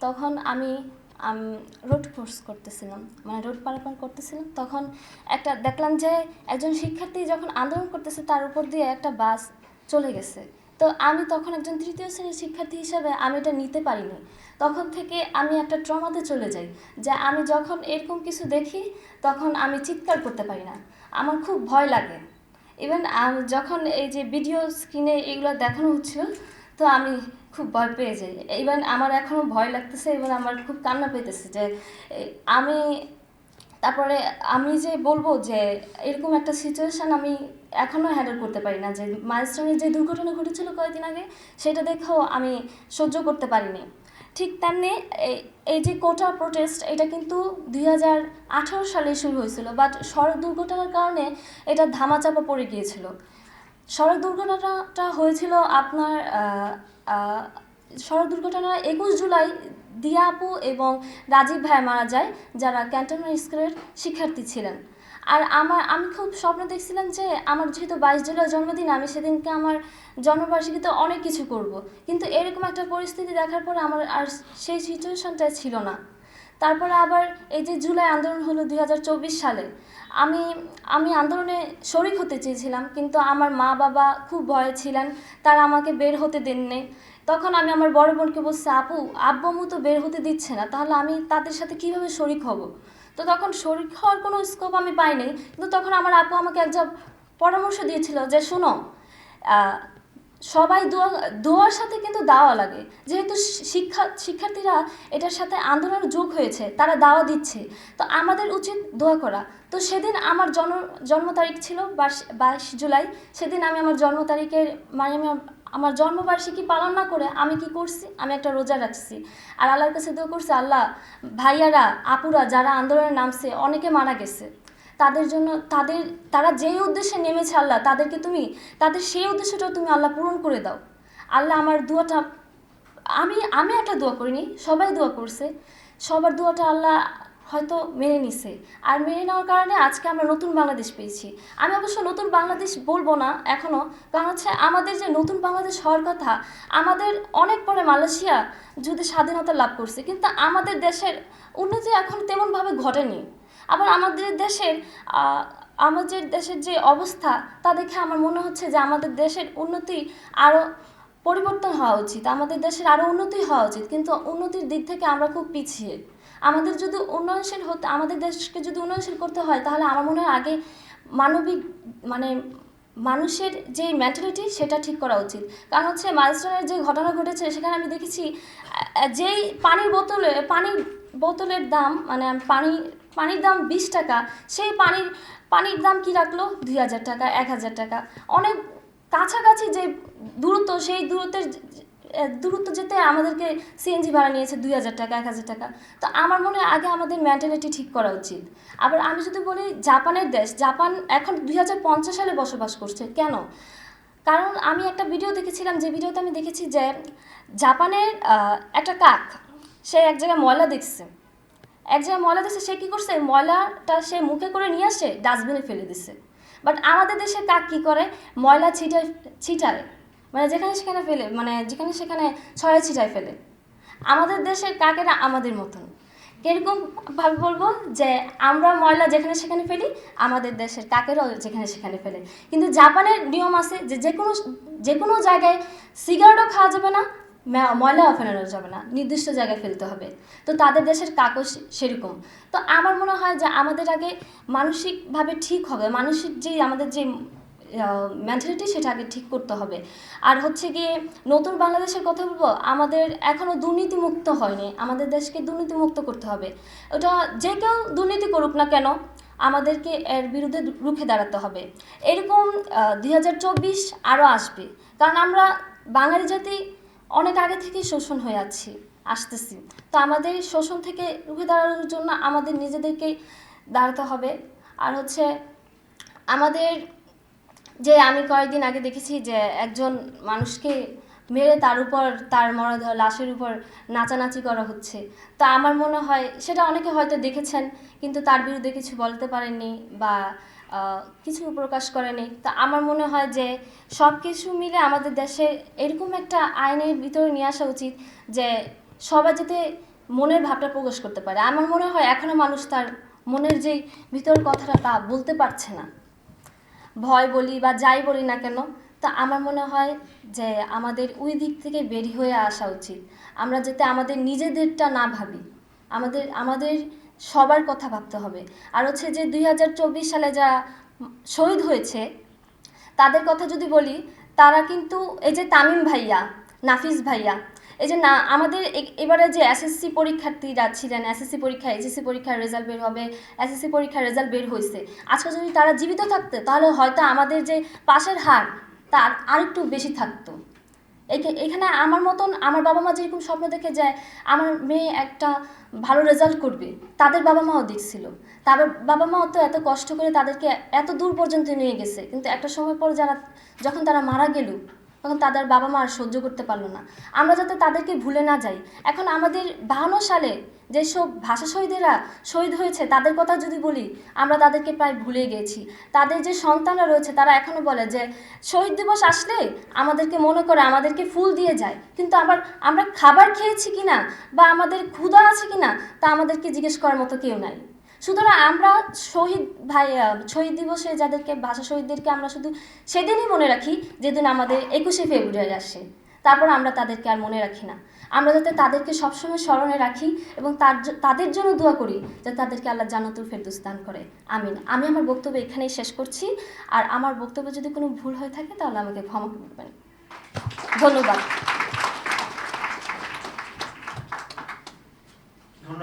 তখন আমি road course করতেছিলাম। মানে রোড পারাপার করতেছিলাম। তখন একটা দেখলাম যে একজন শিক্ষার্থী যখন আন্দোলন করতেছে, তার উপর দিয়ে একটা বাস চলে গেছে। তো আমি তখন একজন তৃতীয় শ্রেণির শিক্ষার্থী হিসাবে আমি এটা নিতে পারিনি। তখন থেকে আমি একটা ট্রমাতে চলে যাই যে আমি যখন এরকম কিছু দেখি, তখন আমি চিৎকার করতে পারি না। আমার খুব ভয় লাগে। ইভেন যখন এই যে ভিডিও স্ক্রিনে এগুলো দেখানো হচ্ছিল তো আমি খুব ভয় পেয়ে যাই। ইভেন আমার এখনও ভয় লাগতেছে এবং আমার খুব কান্না পেতেছে যে আমি, তারপরে আমি যে বলব যে, এরকম একটা সিচুয়েশান আমি এখনও হ্যান্ডেল করতে পারি না যে মাইলস্টোনের যে দুর্ঘটনা ঘটেছিল কয়েকদিন আগে, সেটা দেখেও আমি সহ্য করতে পারিনি। ঠিক তেমনি এই- এই যে কোটা প্রোটেস্ট এটা কিন্তু দুই হাজার আঠারো সালে শুরু হয়েছিল বাট সড়ক দুর্ঘটনার কারণে এটা ধামাচাপা পড়ে গিয়েছিল। সড়ক দুর্ঘটনাটা হয়েছিল আপনার সড়ক দুর্ঘটনা একুশ জুলাই দিয়া আপু এবং রাজীব ভাই মারা যায়, যারা ক্যান্টনমেন্ট স্কুলের শিক্ষার্থী ছিলেন। আর আমার, আমি খুব স্বপ্ন দেখছিলাম যে আমার যেহেতু বাইশ জুলাই জন্মদিন, আমি সেদিনকে আমার জন্মবার্ষিকীতে অনেক কিছু করব। কিন্তু এরকম একটা পরিস্থিতি দেখার পরে আমার আর সেই সিচুয়েশনটা ছিল না। তারপরে আবার এই যে জুলাই আন্দোলন হলো দু হাজার চব্বিশ সালে। আমি আমি আন্দোলনে শরিক হতে চেয়েছিলাম, কিন্তু আমার মা বাবা খুব ভয়ে ছিলেন, তারা আমাকে বের হতে দেননি। তখন আমি আমার বড় বোনকে বলছি, আপু আব্বু তো বের হতে দিচ্ছে না, তাহলে আমি তাদের সাথে কীভাবে শরিক হব? তো তখন শরিক হওয়ার কোনো স্কোপ আমি পাইনি, কিন্তু তখন আমার আপু আমাকে একজন পরামর্শ দিয়েছিল যে, শোনো সবাই দোয়া, দোয়ার সাথে কিন্তু দাওয়া লাগে। যেহেতু শিক্ষা, শিক্ষার্থীরা এটার সাথে আন্দোলন যোগ হয়েছে, তারা দাওয়া দিচ্ছে। তো আমাদের উচিত দোয়া করা। তো সেদিন আমার জন্ম জন্ম তারিখ ছিল বাইশ- বাইশ জুলাই। সেদিন আমি আমার জন্ম তারিখের মানে আমি, আমার জন্মবার্ষিকী পালন না করে আমি কি করছি? আমি একটা রোজা রাখছি। আর আল্লাহর কাছে দোয়া করছি, আল্লাহ, ভাইয়ারা, আপুরা যারা আন্দোলনে নামছে, অনেকে মারা গেছে। তাদের জন্য, তাদের, তারা যেই উদ্দেশ্যে নেমেছে আল্লাহ, তাদেরকে তুমি, তাদের সেই উদ্দেশ্যটা তুমি আল্লাহ পূরণ করে দাও। আল্লাহ আমার দোয়াটা, আমি আমি একটা দোয়া করিনি, সবাই দোয়া করছে। সবার দোয়াটা আল্লাহ হয়তো মেনে নিছে। আর মেনে নেওয়ার কারণে আজকে আমরা নতুন বাংলাদেশ পেয়েছি। আমি অবশ্য নতুন বাংলাদেশ বলব না এখনও কারণ হচ্ছে আমাদের যে নতুন বাংলাদেশ হওয়ার কথা, আমাদের অনেক পরে মালয়েশিয়া যদি স্বাধীনতা লাভ করছে, কিন্তু আমাদের দেশের উন্নতি এখন তেমনভাবে ঘটেনি। আবার আমাদের দেশের আমাদের দেশের যে অবস্থা, তা দেখে আমার মনে হচ্ছে যে আমাদের দেশের উন্নতি আরও পরিবর্তন হওয়া উচিত, আমাদের দেশের আরও উন্নতি হওয়া উচিত, কিন্তু উন্নতির দিক থেকে আমরা খুব পিছিয়ে। আমাদের যদি উন্নয়নশীল হতে, আমাদের দেশকে যদি উন্নয়নশীল করতে হয়, তাহলে আমার মনে হয় আগে মানবিক মানে মানুষের যে মেন্টালিটি সেটা ঠিক করা উচিত। কারণ হচ্ছে মাইলস্টোনের যে ঘটনা ঘটেছে, সেখানে আমি দেখেছি যেই পানির বোতলে, পানির বোতলের দাম মানে পানি পানির দাম বিশ টাকা, সেই পানির পানির দাম কি রাখল? দুই হাজার টাকা, এক হাজার টাকা। অনেক কাছাকাছি যে দূরত্ব, সেই দূরত্বের দূরত্ব যেতে আমাদেরকে সিএনজি ভাড়া নিয়েছে দুই হাজার টাকা, এক হাজার টাকা। তো আমার মনে হয় আগে আমাদের মেন্টালিটি ঠিক করা উচিত। আবার আমি যদি বলি, জাপানের দেশ, জাপান এখন দুই হাজার পঞ্চাশ সালে বসবাস করছে। কেন? কারণ আমি একটা ভিডিও দেখেছিলাম, যে ভিডিওতে আমি দেখেছি যে জাপানের একটা কাক, সে এক জায়গায় ময়লা দেখছে। এক জায়গায় ময়লা দিচ্ছে সে কী করছে? ময়লাটা সে মুখে করে নিয়ে আসে, ডাস্টবিনে ফেলে দিচ্ছে বাট আমাদের দেশে কাক কী করে? ময়লা ছিটায় ছিটায়। মানে যেখানে সেখানে ফেলে মানে যেখানে সেখানে ছড়ায় ছিটায় ফেলে। আমাদের দেশের কাকেরা আমাদের মতন। কীরকম ভাবে বলব যে, আমরা ময়লা যেখানে সেখানে ফেলি, আমাদের দেশের কাকেরাও যেখানে সেখানে ফেলে। কিন্তু জাপানের নিয়ম আছে যে যে কোনো যে কোনো জায়গায় সিগারেটও খাওয়া যাবে না মা- ময়লাও ফেলানো যাবে না। নির্দিষ্ট জায়গায় ফেলতে হবে। তো তাদের দেশের সে- সেরকম। তো আমার মনে হয় যে আমাদের আগে মানসিকভাবে ঠিক হবে। মানসিক যে আমাদের যে মেন্টালিটি সেটা আগে ঠিক করতে হবে। আর হচ্ছে গিয়ে নতুন বাংলাদেশের কথা বলব, আমাদের এখনও দুর্নীতিমুক্ত হয়নি। আমাদের দেশকে দুর্নীতিমুক্ত করতে হবে। ওটা যে কেউ দুর্নীতি করুক না কেন, আমাদেরকে এর বিরুদ্ধে রুখে দাঁড়াতে হবে। এরকম দুই হাজার চব্বিশ আরও আসবে। কারণ আমরা বাঙালি জাতি অনেক আগে থেকেই শোষণ হয়ে আছি, আসতেছি। তো আমাদের শোষণ থেকে রুখে দাঁড়ানোর জন্য আমাদের নিজেদেরকেই দাঁড়াতে হবে। আর হচ্ছে আমাদের যে আমি কয়েকদিন আগে দেখেছি যে একজন মানুষকে মেরে তার উপর তার মরদেহ লাশের উপর নাচানাচি করা হচ্ছে। তা আমার মনে হয়, সেটা অনেকে হয়তো দেখেছেন, কিন্তু তার বিরুদ্ধে কিছু বলতে পারেননি বা কিছু প্রকাশ করেনি তা আমার মনে হয় যে সব কিছু মিলে আমাদের দেশে এরকম একটা আইনের ভিতরে নিয়ে আসা উচিত যে সবাই যাতে মনের ভাবটা প্রকাশ করতে পারে। আমার মনে হয় এখনও মানুষ তার মনের যেই ভিতর কথাটা তা বলতে পারছে না। ভয় বলি বা যাই বলি না কেন, তা আমার মনে হয় যে আমাদের ওই দিক থেকে বেরি হয়ে আসা উচিত। আমরা যাতে আমাদের নিজেদেরটা না ভাবি। আমাদের আমাদের সবার কথা ভাবতে হবে। আর হচ্ছে যে দুই হাজার চব্বিশ সালে যারা শহীদ হয়েছে, তাদের কথা যদি বলি, তারা কিন্তু এই যে তামিম ভাইয়া, নাফিস ভাইয়া, এই যে না, আমাদের এবারে যে এসএসসি পরীক্ষার্থীরা ছিলেন এসএসসি পরীক্ষা এইচএসসি পরীক্ষার রেজাল্ট বের হবে এসএসসি পরীক্ষার রেজাল্ট বের হয়েছে আজকে যদি তারা জীবিত থাকতো, তাহলে হয়তো আমাদের যে পাশের হার, তার আরেকটু বেশি থাকতো। এখানে আমার মতন আমার বাবা মা যেরকম স্বপ্ন দেখে যায়, আমার মেয়ে একটা ভালো রেজাল্ট করবে, তাদের বাবা মাও দেখছিল। তাদের বাবা মাও তো এত কষ্ট করে তাদেরকে এত দূর পর্যন্ত নিয়ে গেছে, কিন্তু একটা সময় পর যারা, যখন তারা মারা গেল, তখন তাদের বাবা মা আর সহ্য করতে পারল না। আমরা যাতে তাদেরকে ভুলে না যাই, এখন আমাদের বাহান্ন সালে যেসব ভাষা শহীদেরা শহীদ হয়েছে, তাদের কথা যদি বলি, আমরা তাদেরকে প্রায় ভুলে গেছি। তাদের যে সন্তানরা রয়েছে, তারা এখনও বলে যে, শহীদ দিবস আসলে আমাদেরকে মনে করে আমাদেরকে ফুল দিয়ে যায়, কিন্তু আবার আমরা খাবার খেয়েছি কিনা বা আমাদের ক্ষুধা আছে কিনা, তা আমাদেরকে জিজ্ঞেস করার মতো কেউ নাই। সুতরাং আমরা শহীদ ভাই শহীদ দিবসে যাদেরকে, ভাষা শহীদদেরকে আমরা শুধু সেদিনই মনে রাখি, যেদিন আমাদের একুশে ফেব্রুয়ারি আসে। তারপর আমরা তাদেরকে আর মনে রাখি না। আমরা যাতে তাদেরকে সবসময় স্মরণে রাখি এবং তার তাদের জন্য দোয়া করি যাতে তাদেরকে আল্লাহ জান্নাতুল ফেরদৌস দান করে। আমিন। আমি আমার বক্তব্য এখানেই শেষ করছি। আর আমার বক্তব্য যদি কোনো ভুল হয়ে থাকে তাহলে আমাকে ক্ষমা করবেন ধন্যবাদ।